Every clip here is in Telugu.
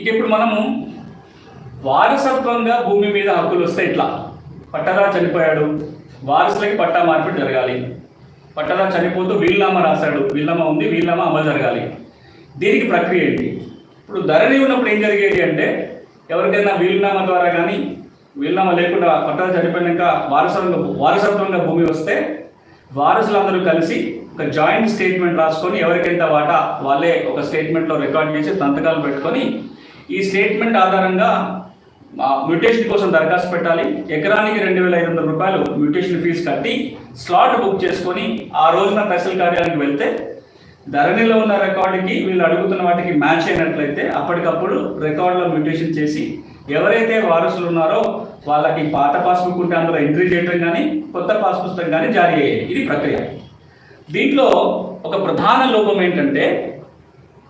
ఇక ఇప్పుడు మనము వారసత్వంగా భూమి మీద హక్కులు వస్తే ఇట్లా పట్టదా చనిపోయాడు. వారసులకి పట్టా మార్పిడి జరగాలి. పట్టదా చనిపోతూ వీళ్ళమ్మ రాశాడు. వీళ్ళమ్మ ఉంది వీళ్ళమ్మ అమలు జరగాలి. దీనికి ప్రక్రియ ఏంటి? ఇప్పుడు ధరణి ఉన్నప్పుడు ఏం జరిగేది అంటే ఎవరికైనా వీలునామా ద్వారా కానీ వీలునామా లేకుండా పట్టదా చనిపోయినాక వారసత్వంగా వారసత్వంగా భూమి వస్తే వారసులందరూ కలిసి ఒక జాయింట్ స్టేట్మెంట్ రాసుకొని ఎవరికెంత వాటా వాళ్ళే ఒక స్టేట్మెంట్లో రికార్డ్ చేసి సంతకాలు పెట్టుకొని ఈ స్టేట్మెంట్ ఆధారంగా మ్యూటేషన్ కోసం దరఖాస్తు పెట్టాలి. ఎకరానికి రెండు వేల ఐదు వందల రూపాయలు మ్యూటేషన్ ఫీజు కట్టి స్లాట్ బుక్ చేసుకొని ఆ రోజున తహసీల్ కార్యాలయానికి వెళ్తే ధరణిలో ఉన్న రికార్డుకి వీళ్ళు అడుగుతున్న వాటికి మ్యాచ్ అయినట్లయితే అప్పటికప్పుడు రికార్డులో మ్యూటేషన్ చేసి ఎవరైతే వారసులు ఉన్నారో వాళ్ళకి పాత పాస్బుక్ ఉంటే అందులో ఎంట్రీ చేయడం కానీ కొత్త పాస్ పుస్తకం కానీ జారీ అయ్యాయి ఇది ప్రక్రియ. దీంట్లో ఒక ప్రధాన లోపం ఏంటంటే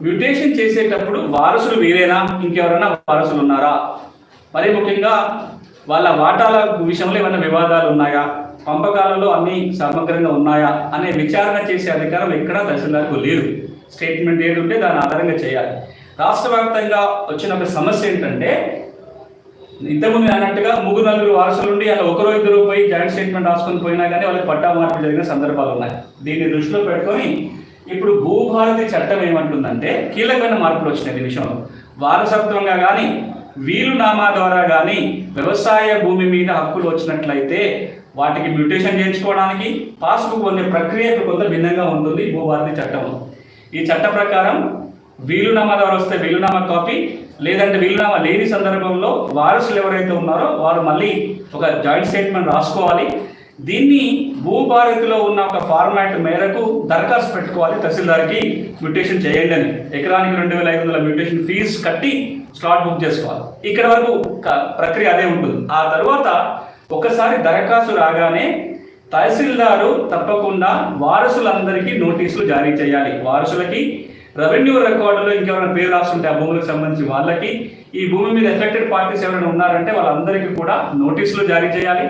మ్యూటేషన్ చేసేటప్పుడు వారసులు వీరేనా? ఇంకెవరైనా వారసులు ఉన్నారా? మరి ముఖ్యంగా వాళ్ళ వాటాల విషయంలో ఏమైనా వివాదాలు ఉన్నాయా? పంపకాలలో అన్ని సమగ్రంగా ఉన్నాయా? అనే విచారణ చేసే అధికారం ఎక్కడా తహసీల్దార్కు లేదు స్టేట్మెంట్ ఏది ఉంటే దాని ఆధారంగా చేయాలి. రాష్ట్ర వ్యాప్తంగా వచ్చిన ఒక సమస్య ఏంటంటే ఇంతకుముందు అన్నట్టుగా ముగ్గురు నలుగురు వారసులు ఉండి అలా ఒకరో ఇద్దరు పోయి జాయింట్ స్టేట్మెంట్ రాసుకొని పోయినా కానీ వాళ్ళకి పట్టా మార్పు జరిగిన సందర్భాలు ఉన్నాయి. దీన్ని దృష్టిలో పెట్టుకొని ఇప్పుడు భూభారతి చట్టం ఏమంటుందంటే కీలకమైన మార్పులు వచ్చినాయి ఈ విషయంలో వారసత్వంగా కానీ వీలునామా ద్వారా కానీ వ్యవసాయ భూమి మీద హక్కులు వచ్చినట్లయితే వాటికి మ్యూటేషన్ చేయించుకోవడానికి పాస్బుక్ పొందే ప్రక్రియకు కొంత భిన్నంగా ఉంటుంది భూభారతి చట్టంలో ఈ చట్ట ప్రకారం వీలునామా ద్వారా వస్తే వీలునామా కాపీ లేదంటే వీలునామా లేని సందర్భంలో వారసులు ఎవరైతే ఉన్నారో వారు మళ్ళీ ఒక జాయింట్ స్టేట్మెంట్ రాసుకోవాలి. దీన్ని భూభారతిలో ఉన్న ఒక ఫార్మాట్ మేరకు దరఖాస్తు పెట్టుకోవాలి తహసీల్దార్కి మ్యూటేషన్ చేయండి అని. ఎకరానికి రెండు వేల ఐదు వందల మ్యూటేషన్ ఫీజు కట్టి స్లాట్ బుక్ చేసుకోవాలి. ఇక్కడ వరకు ప్రక్రియ అదే ఉంటుంది. ఆ తర్వాత ఒకసారి దరఖాస్తు రాగానే తహసీల్దారు తప్పకుండా వారసులందరికీ నోటీసులు జారీ చేయాలి. వారసులకి రెవెన్యూ రికార్డులో ఇంకెవరైనా పేరు రాస్తుంటే ఆ భూములకు సంబంధించి వాళ్ళకి ఈ భూమి మీద ఎఫెక్టెడ్ పార్టీస్ ఎవరైనా ఉన్నారంటే వాళ్ళందరికీ కూడా నోటీసులు జారీ చేయాలి.